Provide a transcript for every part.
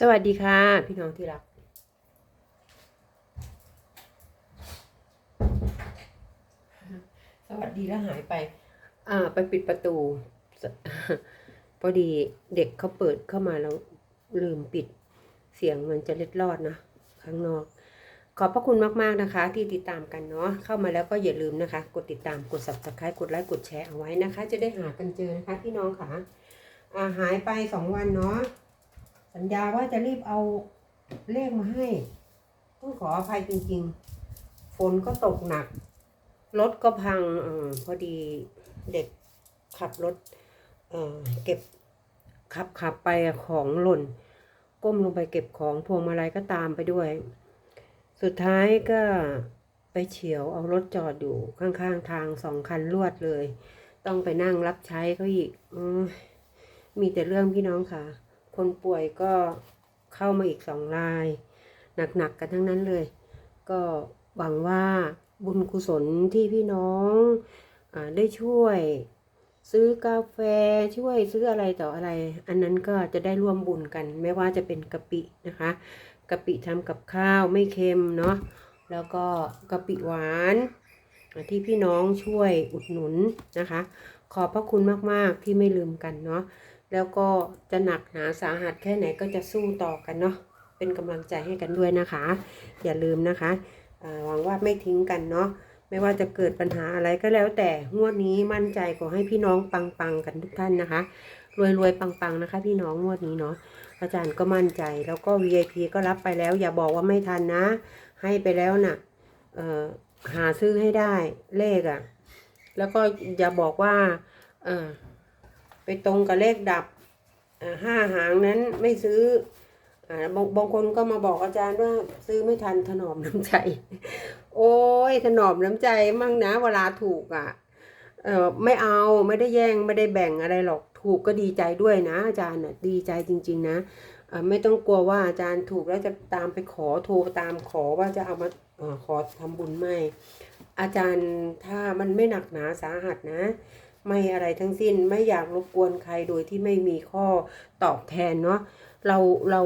สวัสดีค่ะ พี่น้องที่รัก สวัสดีแล้วหายไป อ่า ไปปิดประตูสพอดีเด็กเขาเปิดเข้ามาแล้วลืมปิดเสียงมันจะเล็ดลอดนะข้างนอก ขอบพระคุณมากๆนะคะ ที่ติดตามกันเนาะเข้ามาแล้วก็อย่าลืมนะคะ กดติดตามกด subscribe กดไลค์กดแชร์เอาไว้นะคะ จะได้หากันเจอนะคะ พี่น้องค่ะ อ่าหายไปสองวันเนาะ สัญญาว่าจะรีบเอาเลขมาให้ ต้องขออภัยจริง ๆ ฝนก็ตกหนัก รถก็พังอพอดีเด็กขับรถเเก็บขับขับไปของหล่น ก้มลงไปเก็บของพวงมาลัยก็ตามไปด้วย สุดท้ายก็ไปเฉียวเอารถจอดอยู่ข้างๆ ทางสองคันลวดเลย ต้องไปนั่งรับใช้เขาอีกอมมีแต่เรื่องพี่น้องค่ะ คนป่วยก็เข้ามาอีกสองราย หนักๆกันทั้งนั้นเลย ก็หวังว่าบุญกุศลที่พี่น้องอได้ช่วย ซื้อกาแฟช่วยซื้ออะไรต่ออะไร อันนั้นก็จะได้ร่วมบุญกัน ไม่ว่าจะเป็นกะปินะคะกะปิทำกับข้าวไม่เค็มเนาะแล้วก็กะปิหวานที่พี่น้องช่วยอุดหนุนนะคะ ขอบพระคุณมาก ๆ ที่ไม่ลืมกันเนาะ แล้วก็จะหนักหนาสาหัสแค่ไหนก็จะสู้ต่อกันเนาะเป็นกำลังใจให้กันด้วยนะคะ อย่าลืมนะคะหวังว่าไม่ทิ้งกันเนาะไม่ว่าจะเกิดปัญหาอะไรก็แล้วแต่งวดนี้มั่นใจขอให้พี่น้องปังๆกันทุกท่านนะคะรวยๆปังๆนะคะ พี่น้องงวดนี้เนาะอาจารย์ก็มั่นใจแล้วก็ VIP ก็รับไปแล้ว อย่าบอกว่าไม่ทันนะ ให้ไปแล้วน่ะเอ่อหาซื้อให้ได้เลขอะ่ะ แล้วก็อย่าบอกว่า เออ ไปตรงกับเลขดับห้าหางนั้นไม่ซื้อบางบางคนก็มาบอกอาจารย์ว่าซื้อไม่ทันถนอมน้ำใจ โอ้ยถนอมน้ำใจมั่งนะเวลาถูกอะเออไม่เอาไม่ได้แย่งไม่ได้แบ่งอะไรหรอกถูกก็ดีใจด้วยนะ อาจารย์น่ะดีใจจริง ๆ นะไม่ต้องกลัวว่าอาจารย์ถูกแล้วจะตามไปขอโทรตามขอว่าจะเอามาอขอทำบุญไม่อาจารย์ถ้ามันไม่หนักหนาสาหัสนะ ไม่อะไรทั้งสิ้นไม่อยากรบกวนใครโดยที่ไม่มีข้อตอบแทนเนาะเราเรา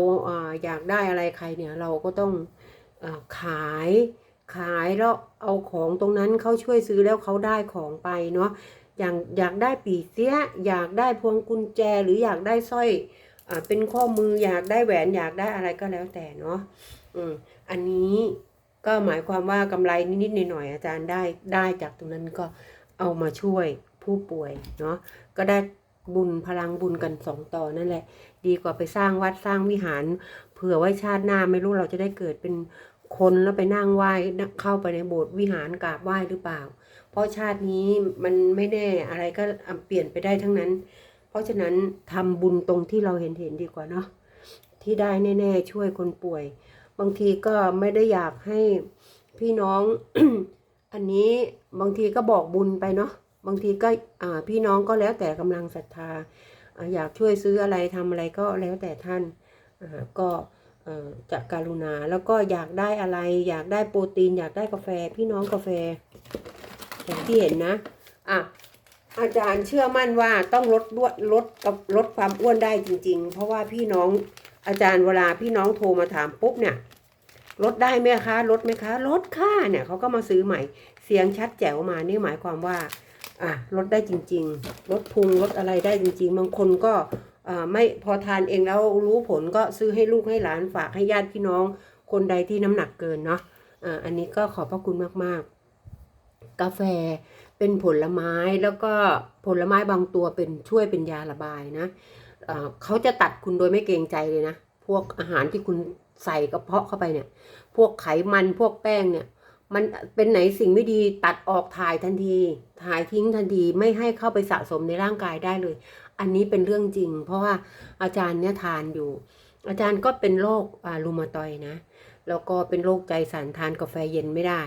อยากได้อะไรใครเนี่ยเราก็ต้องอขายขายแล้วเอาของตรงนั้นเขาช่วยซื้อแล้วเขาได้ของไปเนาะอย่างอยากได้ปีเสียอยากได้พวงกุญแจหรืออยากได้สร้อยอเป็นข้อมืออยากได้แหวนอยากได้อะไรก็แล้วแต่เนาะอืมอันนี้ก็หมายความว่ากำไรนิดๆหน่อยๆอาจารย์ได้ได้จากตรงนั้นก็เอามาช่วย ผู้ป่วยเนาะก็ได้บุญพลังบุญกันสองต่อนั่นแหละ ดีกว่าไปสร้างวัดสร้างวิหาร เผื่อไว้ชาติหน้าไม่รู้เราจะได้เกิดเป็นคนแล้วไปนั่งไหว้เข้าไปในโบสถ์วิหารกราบไหว้หรือเปล่า เพราะชาตินี้มันไม่แน่อะไรก็เปลี่ยนไปได้ทั้งนั้น เพราะฉะนั้นทำบุญตรงที่เราเห็นเห็นดีกว่าเนาะที่ได้แน่ๆช่วยคนป่วย บางทีก็ไม่ได้อยากให้พี่น้อง อันนี้บางทีก็บอกบุญไปเนาะ บางทีก็พี่น้องก็แล้วแต่กำลังศรัทธาอยากช่วยซื้ออะไรทำอะไรก็แล้วแต่ท่านก็จะการุณาแล้วก็อยากได้อะไร อยากได้โปรตีน อยากได้กาแฟ พี่น้องกาแฟอย่างที่เห็นนะอะอาจารย์เชื่อมั่นว่าต้องลดด้วนลดกับลดความอ้วนได้จริง ๆ เพราะว่าพี่น้องอาจารย์เวลาพี่น้องโทรมาถามปุ๊บเนี่ยลดได้ไหมคะลดไหมคะลดค่าเนี่ยเขาก็มาซื้อใหม่ เสียงชัดแจ๋วมานี่หมายความว่า อะลดได้จริง ๆ ลดพุงลดอะไรได้จริง ๆ บางคนก็ไม่พอทานเองแล้วรู้ผลก็ซื้อให้ลูกให้หลานฝากให้ญาติพี่น้อง คนใดที่น้ำหนักเกินเนาะอ่าอันนี้ก็ขอบพระคุณมากๆ กาแฟเป็นผลไม้แล้วก็ผลไม้บางตัวเป็นช่วยเป็นยาระบายนะอ่าเขาจะตัดคุณโดยไม่เกรงใจเลยนะ พวกอาหารที่คุณใส่กระเพาะเข้าไปเนี่ย พวกไขมันพวกแป้งเนี่ย มันเป็นไหนสิ่งไม่ดีตัดออกถ่ายทันทีถ่ายทิ้งทันทีไม่ให้เข้าไปสะสมในร่างกายได้เลย อันนี้เป็นเรื่องจริง เพราะว่าอาจารย์เนี่ยทานอยู่ อาจารย์ก็เป็นโรคอารูมาตอยนะแล้วก็เป็นโรคใจสั่นทานกาแฟเย็นไม่ได้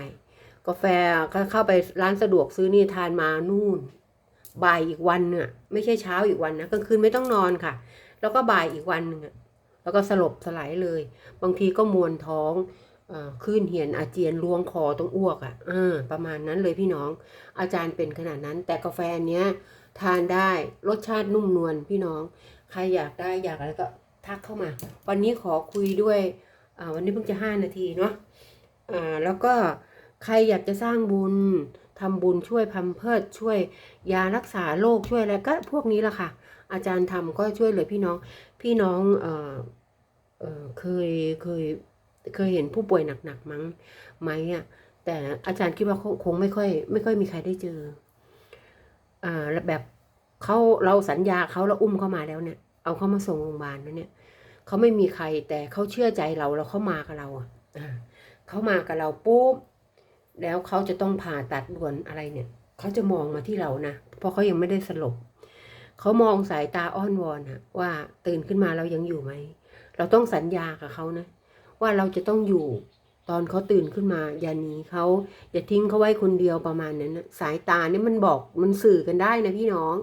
กาแฟก็เข้าไปร้านสะดวกซื้อนี่ทานมานู่น บ่ายอีกวันเนี่ยไม่ใช่เช้าอีกวันนะกลางคืนไม่ต้องนอนค่ะ แล้วก็บ่ายอีกวันหนึ่งแล้วก็สลบสลายเลย บางทีก็มวนท้อง เอ่อคลื่นเหียนอาเจียนล้วงคอต้องอ้วกอะ่ะประมาณนั้นเลยพี่น้อง อาจารย์เป็นขนาดนั้น แต่กาแฟเนี้ยทานได้รสชาตินุ่มนวลพี่น้อง ใครอยากได้อยากอะไรก็ทักเข้ามา วันนี้ขอคุยด้วยวันนี้เพิ่งจะห้านาทีเนาะอ่าแล้วก็ใครอยากจะสร้างบุญทำบุญช่วยพัมเพิดช่วยยารักษาโรคช่วยอะไรก็พวกนี้แหละค่ะ อาจารย์ทำก็ช่วยเหลือพี่น้องพี่น้องเออเออเคยเคย เคยเห็นผู้ป่วยหนักๆมั้งไหมอะแต่อาจารย์คิดว่าคงไม่ค่อย ไม่ค่อยมีใครได้เจออ่าแบบเขาเราสัญญาเขาแล้วอุ้มเข้ามาแล้วเนี่ย เอาเขามาส่งโรงพยาบาลแล้วเนี่ยเขาไม่มีใครแต่เขาเชื่อใจเราแล้วเขามากับเราอะเขามากับเราปุ๊บแล้วเขาจะต้องผ่าตัดด่วนอะไรเนี่ยเขาจะมองมาที่เรานะเพราะเขายังไม่ได้สลบเขามองสายตาอ้อนวอนอะว่าตื่นขึ้นมาเรายังอยู่ไหมเราต้องสัญญากับเขานะ ว่าเราจะต้องอยู่ ตอนเขาตื่นขึ้นมาอย่าหนีเขาอย่าทิ้งเขาไว้คนเดียวประมาณนั้นสายตาเนี่ยมันบอกมันสื่อกันได้นะพี่น้อง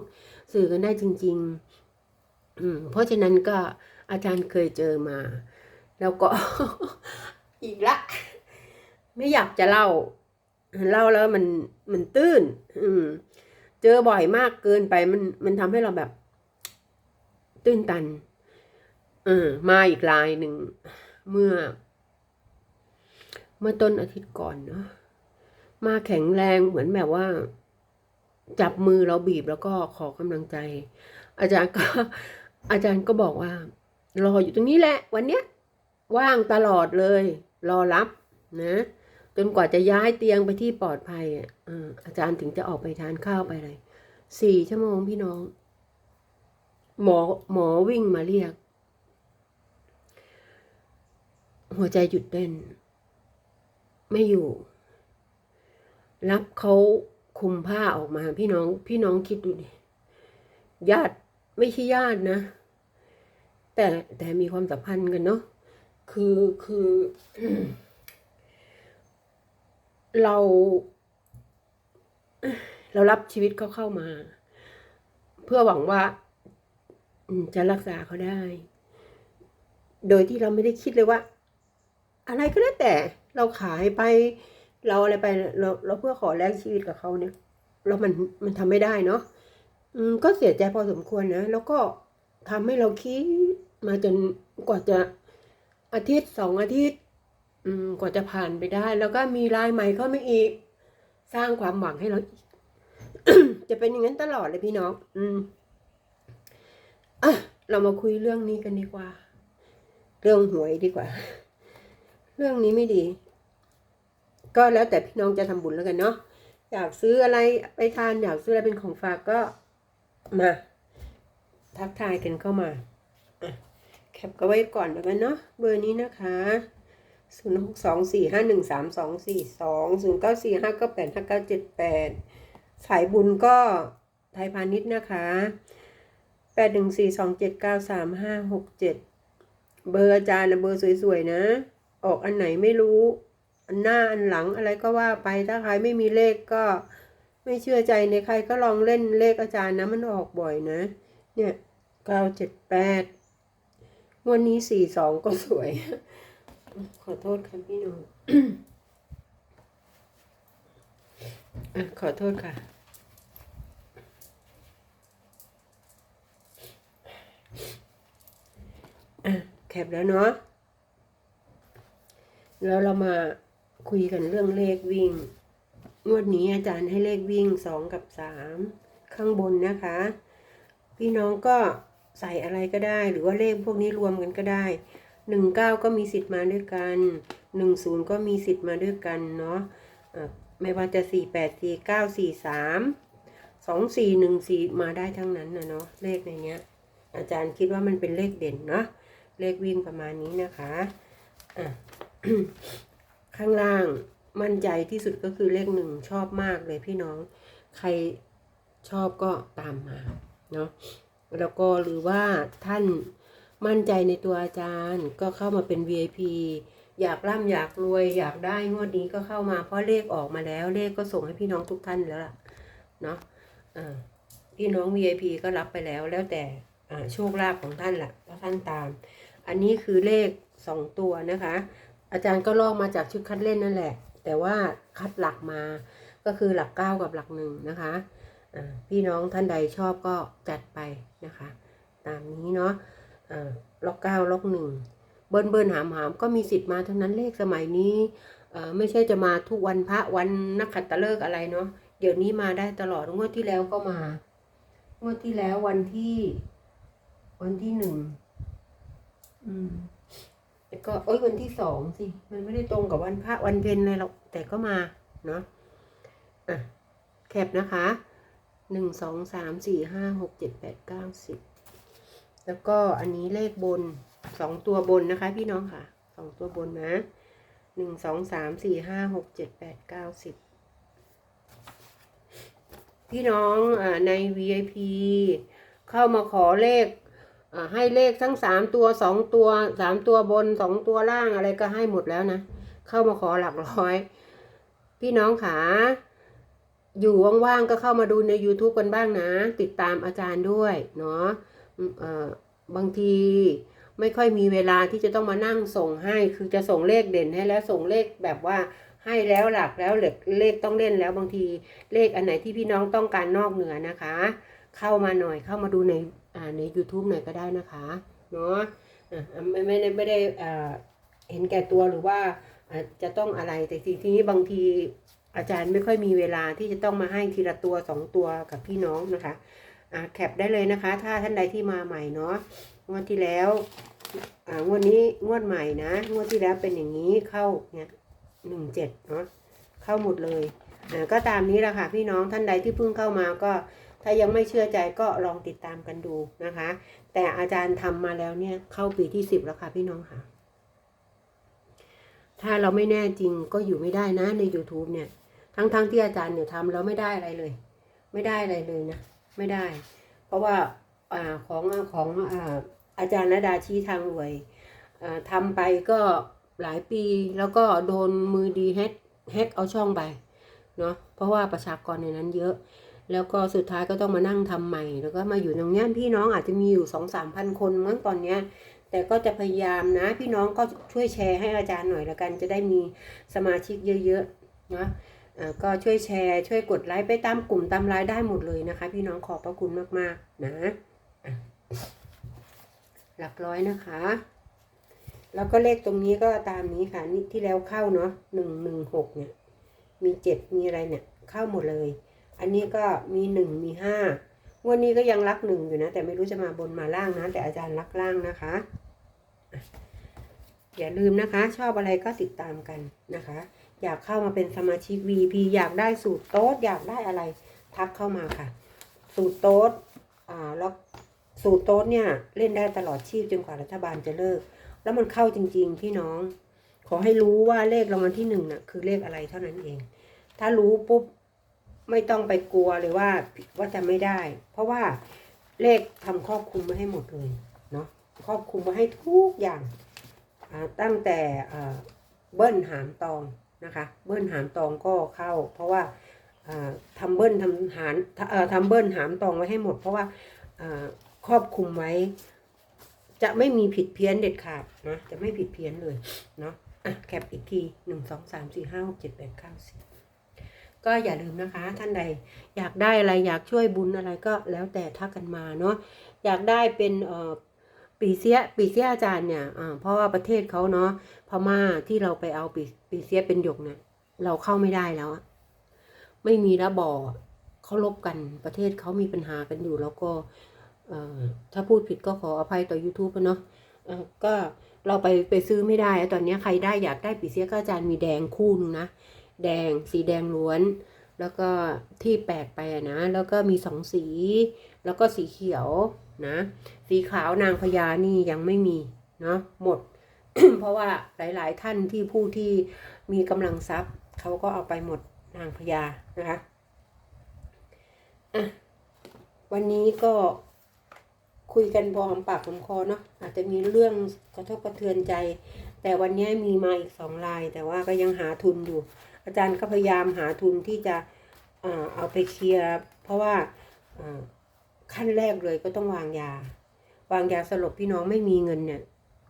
สื่อกันได้จริง ๆ อืมเพราะฉะนั้นก็อาจารย์เคยเจอมา แล้วก็อีกละ ไม่อยากจะเล่าเล่าแล้วมันมันตื้น อืม เจอบ่อยมากเกินไปมันมันทำให้เราแบบ ตื้นตัน เออมาอีกลายหนึ่ง เมื่อ เมื่อต้นอาทิตย์ก่อนเนาะมาแข็งแรงเหมือนแบบว่า จับมือเราบีบแล้วก็ขอกำลังใจ อาจารย์ก็ อาจารย์ก็บอกว่า รออยู่ตรงนี้แหละ วันเนี้ยว่างตลอดเลย รอรับนะจนกว่าจะย้ายเตียงไปที่ปลอดภัยอะอาจารย์ถึงจะออกไปทานข้าวไปเลยสี่ชั่วโมงพี่น้อง หมอหมอวิ่งมาเรียก หัวใจหยุดเต้น ไม่อยู่ รับเขาคุมผ้าออกมา พี่น้องพี่น้องคิดดูดิญาติไม่ใช่ญาตินะ แต่แต่มีความสัมพันธ์กันเนาะคือคือ เรา เรารับชีวิตเขาเข้ามา เพื่อหวังว่าจะรักษาเขาได้ โดยที่เราไม่ได้คิดเลยว่า อะไรก็แล้วแต่เราขายไป เราอะไรไปเราเราเพื่อขอแลกชีวิตกับเขาเนี่ยแล้วมันมันทำไม่ได้เนาะอืมก็เสียใจพอสมควรนะ แล้วก็ทำให้เราคิดมาจนกว่าจะอาทิตย์สองอาทิตย์ อืมกว่าจะผ่านไปได้ แล้วก็มีรายใหม่เข้ามาอีก สร้างความหวังให้เราอีกจะเป็นอย่างนั้นตลอดเลยพี่น้อง อืมอะเรามาคุยเรื่องนี้กันดีกว่า เรื่องหวยดีกว่า เรื่องนี้ไม่ดี ก็แล้วแต่พี่น้องจะทำบุญแล้วกันเนาะอยากซื้ออะไรไปทานอยากซื้ออะไรเป็นของฝากก็มา ทักทายกันเข้ามาแคปก็ไว้ก่อนแล้วกันเนาะเบอร์นี้นะคะศูนย์หกสองสี่ห้าหนึ่งสามสองสี่สองศูนย์เก้าสี่ห้าเก้าแปดห้าเก้าเจ็ดแปดสายบุญก็ไทยพาณิชย์นะคะแปดหนึ่งสี่สองเจ็ดเก้าสามห้าหกเจ็ดเบอร์อาจารย์นะเบอร์สวยๆนะ ออกอันไหนไม่รู้อันหน้าอันหลังอะไรก็ว่าไปถ้าใครไม่มีเลขก็ไม่เชื่อใจในใครก็ลองเล่นเลขอาจารย์นะมันออกบ่อยนะ เนี่ยเก้าเจ็ดแปดวันนี้สี่สองก็สวย ขอโทษค่ะพี่หนุ่มอะขอโทษค่ะ แคปแล้วเนาะ แล้วเรามาคุยกันเรื่องเลขวิ่ง งวดนี้อาจารย์ให้เลขวิ่งสองกับสามข้างบนนะคะ พี่น้องก็ใส่อะไรก็ได้ หรือว่าเลขพวกนี้รวมกันก็ได้หนึ่งเก้าก็มีสิทธิ์มาด้วยกันหนึ่งศูนย์ก็มีสิทธิ์มาด้วยกันเนาะอะไม่ว่าจะสี่แปดสี่เก้าสี่สามสองสี่หนึ่งสี่มาได้ทั้งนั้นนะเนาะเลขในเนี้ย อาจารย์คิดว่ามันเป็นเลขเด่นเนาะเลขวิ่งประมาณนี้นะคะอะ ข้างล่างมั่นใจที่สุดก็คือเลขหนึ่งชอบมากเลยพี่น้อง ใครชอบก็ตามมาเนาะแล้วก็หรือว่าท่านมั่นใจในตัวอาจารย์ก็เข้ามาเป็น VIP อยากร่ำอยากรวยอยากได้งวดนี้ก็เข้ามาเพราะเลขออกมาแล้วเลขก็ส่งให้พี่น้องทุกท่านแล้วล่ะเนาะพี่น้อง VIP ก็รับไปแล้วแล้วแต่โชคลาภของท่านล่ะถ้าท่านตาม อันนี้คือเลขสองตัวนะคะ อาจารย์ก็ลอกมาจากชุดคัดเล่นนั่นแหละ แต่ว่าคัดหลักมาก็คือหลักเก้ากับหลักหนึ่งนะคะพี่น้องท่านใดชอบก็จัดไปนะคะ ตามนี้เนาะล็อกเก้าล็อกหนึ่งเบิ้ลเบิ้ลหามหามก็มีสิทธิ์มาทั้งนั้นเลขสมัยนี้ไม่ใช่จะมาทุกวันพระวันนักขัตฤกษ์อะไรเนาะเดี๋ยวนี้มาได้ตลอดงวดที่แล้วก็มางวดที่แล้ววันที่ วันที่หนึ่งอืม แล้วก็เอ้ยวันที่สองสิ มันไม่ได้ตรงกับวันพระวันเพ็ญเลยหรอกแต่ก็มาเนาะอะแคปนะคะหนึ่งสองสามสี่ห้าหกเจ็ดแปดเก้าสิบแล้วก็อันนี้เลขบนสองตัวบนนะคะ พี่น้องค่ะสองตัวบนนะหนึ่งสองสามสี่ห้าหกเจ็ดแปดเก้าสิบพี่น้องอ่าใน VIP เข้ามาขอเลข ให้เลขทั้งสามตัวสองตัวสามตัวบนสองตัวล่างอะไรก็ให้หมดแล้วนะ เข้ามาขอหลักร้อย พี่น้องขาอยู่ว่างๆก็เข้ามาดูใน YouTube กันบ้างนะ ติดตามอาจารย์ด้วยเนาะเออบางทีไม่ค่อยมีเวลาที่จะต้องมานั่งส่งให้ คือจะส่งเลขเด่นให้แล้วส่งเลขแบบว่าให้แล้วหลักแล้วเลขเลขต้องเล่นแล้วบางทีเลขอันไหนที่พี่น้องต้องการนอกเหนือนะคะ เข้ามาหน่อยเข้ามาดูในอ่าใน YouTube หน่อยก็ได้นะคะเนาะไม่ไม่ได้ไม่ได้อ่าเห็นแก่ตัวหรือว่าจะต้องอะไรแต่ทีทีนี้บางทีอาจารย์ไม่ค่อยมีเวลาที่จะต้องมาให้ทีละตัวสองตัวกับพี่น้องนะคะอ่าแคปได้เลยนะคะ ถ้าท่านใดที่มาใหม่เนาะงวดที่แล้วอ่างวดนี้งวดใหม่นะ งวดที่แล้วเป็นอย่างนี้เข้าเนี่ยหนึ่งเจ็ดเนาะเข้าหมดเลยอ่าก็ตามนี้แหละค่ะพี่น้องท่านใดที่เพิ่งเข้ามาก็ ถ้ายังไม่เชื่อใจก็ลองติดตามกันดูนะคะ แต่อาจารย์ทำมาแล้วเนี่ยเข้าปีที่สิบแล้วค่ะพี่น้องค่ะ ถ้าเราไม่แน่จริงก็อยู่ไม่ได้นะใน YouTube เนี่ย ทั้งๆทที่อาจารย์เนี่ยทำแล้วไม่ได้อะไรเลย ไม่ได้อะไรเลยนะ ไม่ได้ เพราะว่าอ่าของของอ่าอาจารย์นดาชี้ทางรวยอ่าทำไปก็หลายปีแล้วก็โดนมือดีแฮกแฮกเอาช่องไปเนาะเพราะว่าประชากรในนั้นเยอะ แล้วก็สุดท้ายก็ต้องมานั่งทำใหม่ แล้วก็มาอยู่ตรงนี้พี่น้องอาจจะมีอยู่สองสามพันคนมั้งตอนเนี้ยแต่ก็จะพยายามนะ พี่น้องก็ช่วยแชร์ให้อาจารย์หน่อยละกัน จะได้มีสมาชิกเยอะๆนะก็ช่วยแชร์ช่วยกดไลค์ไปตามกลุ่มตามไลน์ได้หมดเลยนะคะ พี่น้องขอบพระคุณมากๆนะหลักร้อยนะคะ แล้วก็เลขตรงนี้ก็ตามนี้ค่ะนี่ที่แล้วเข้าเนาะหนึ่งหนึ่งหกเนี่ย มีเจ็ดมีอะไรเนี่ย เข้าหมดเลย อันนี้ก็มีหนึ่งมีห้างวันนี้ก็ยังรักหนึ่งอยู่นะ แต่ไม่รู้จะมาบนมาล่างนะ แต่อาจารย์รักล่างนะคะอะอย่าลืมนะคะ ชอบอะไรก็ติดตามกันนะคะ อยากเข้ามาเป็นสมาชิก VP อยากได้สูตรโต๊ดอยากได้อะไร ทักเข้ามาค่ะ สูตรโต๊ดอ่าแล้วสูตรโต๊ดเนี่ย เล่นได้ตลอดชีพจนกว่ารัฐบาลจะเลิก แล้วมันเข้าจริง ๆ พี่น้อง ขอให้รู้ว่าเลขรางวัลที่หนึ่งน่ะคือเลขอะไรเท่านั้นเอง ถ้ารู้ปุ๊บ ไม่ต้องไปกลัวเลยว่าว่าจะไม่ได้ เพราะว่าเลขทำครอบคลุมไว้ให้หมดเลยเนาะครอบคลุมไว้ให้ทุกอย่างตั้งแต่เบิ้ลหามตองนะคะ เบิ้ลหามตองก็เข้า เพราะว่าอ่าทำเบิ้ลทำหารทำเบิ้ลหามตองไว้ให้หมด เพราะว่าอ่าครอบคลุมไว้ จะไม่มีผิดเพี้ยนเด็ดขาดนะจะไม่ผิดเพี้ยนเลยเนาะอะแคปอีกทีหนึ่งสองสามสี่ห้าหกเจ็ดแปดเก้าสิบ ก็อย่าลืมนะคะ ท่านใด อยากได้อะไรอยากช่วยบุญอะไรก็แล้วแต่ทักกันมาเนาะอยากได้เป็นเอ่อปีเสียปีเสียอาจารย์เนี่ยอ่าเพราะว่าประเทศเขาเนาะพม่าที่เราไปเอาปีปีเสียเป็นหยกเนี่ยเราเข้าไม่ได้แล้วอะไม่มีระบอเขาลบกันประเทศเขามีปัญหากันอยู่แล้วก็เอ่อถ้าพูดผิดก็ขออภัยต่อ YouTube เนาะเออก็เราไปไปซื้อไม่ได้ตอนนี้ใครได้อยากได้ปีเสียก็อาจารย์มีแดงคู่นึงนะ แดง สีแดงล้วน แล้วก็ที่แปลกไปนะ แล้วก็มีสองสี แล้วก็สีเขียวนะ สีขาวนางพญานี่ยังไม่มีเนาะหมด เพราะว่าหลายๆท่านที่ผู้ที่มีกำลังทรัพย์เขาก็เอาไปหมดนางพญานะคะอะวันนี้ก็คุยกันพอหอมปากหอมคอเนาะอาจจะมีเรื่องกระทบกระเทือนใจ แต่วันนี้มีมาอีกสองลาย แต่ว่าก็ยังหาทุนอยู่ อาจารย์ก็พยายามหาทุนที่จะเอาไปเคลียร์เพราะว่าขั้นแรกเลยก็ต้องวางยา วางยาสลบพี่น้องไม่มีเงินเนี่ย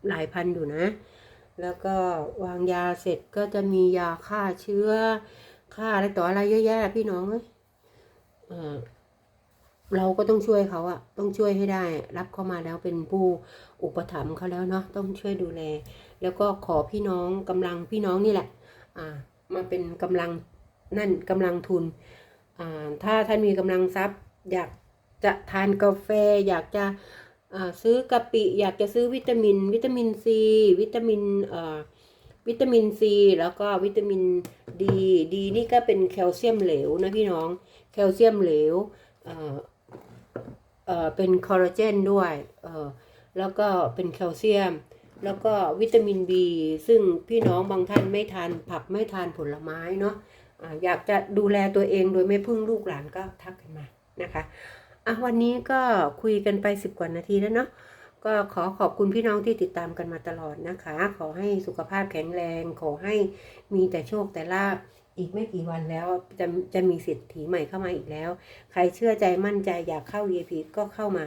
หลายพันอยู่นะ แล้วก็วางยาเสร็จก็จะมียาฆ่าเชื้อฆ่าอะไรต่ออะไรเยอะแยะพี่น้องเอ้ยอ่าเราก็ต้องช่วยเขาอะต้องช่วยให้ได้ รับเข้ามาแล้วเป็นผู้อุปถัมภ์เขาแล้วเนาะต้องช่วยดูแล แล้วก็ขอพี่น้องกำลังพี่น้องนี่แหละ อ่า มาเป็นกำลังนั่นกำลังทุน ถ้าท่านมีกำลังทรัพย์ อยากจะทานกาแฟ อยากจะซื้อกะปิ อยากจะซื้อวิตามิน วิตามินซีวิตามินวิตามินซีแล้วก็วิตามินดีดีนี่ก็เป็นแคลเซียมเหลวนะพี่น้องแคลเซียมเหลวเออเออเป็นคอลลาเจนด้วยเออแล้วก็เป็นแคลเซียม แล้วก็วิตามิน B ซึ่งพี่น้องบางท่านไม่ทานผักไม่ทานผลไม้เนาะอยากจะดูแลตัวเองโดยไม่พึ่งลูกหลานก็ทักกันมานะคะอะวันนี้ก็คุยกันไปสิบกว่านาทีแล้วเนาะก็ขอขอบคุณพี่น้องที่ติดตามกันมาตลอดนะคะ ขอให้สุขภาพแข็งแรง ขอให้มีแต่โชคแต่ลาบอีกไม่กี่วันแล้วจะจะมีสิทธิใหม่เข้ามาอีกแล้ว ใครเชื่อใจมั่นใจอยากเข้า VIP ก็เข้ามา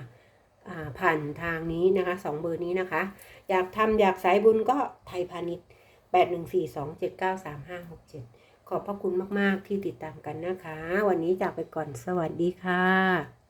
ผ่านทางนี้นะคะสองเบอร์นี้นะคะ อยากทำอยากสายบุญก็ไทยพาณิชย์แปดหนึ่งสี่สองเจ็ดเก้าสามห้าหกเจ็ดขอบพระคุณมาก ๆ ที่ติดตามกันนะคะ วันนี้จากไปก่อนสวัสดีค่ะ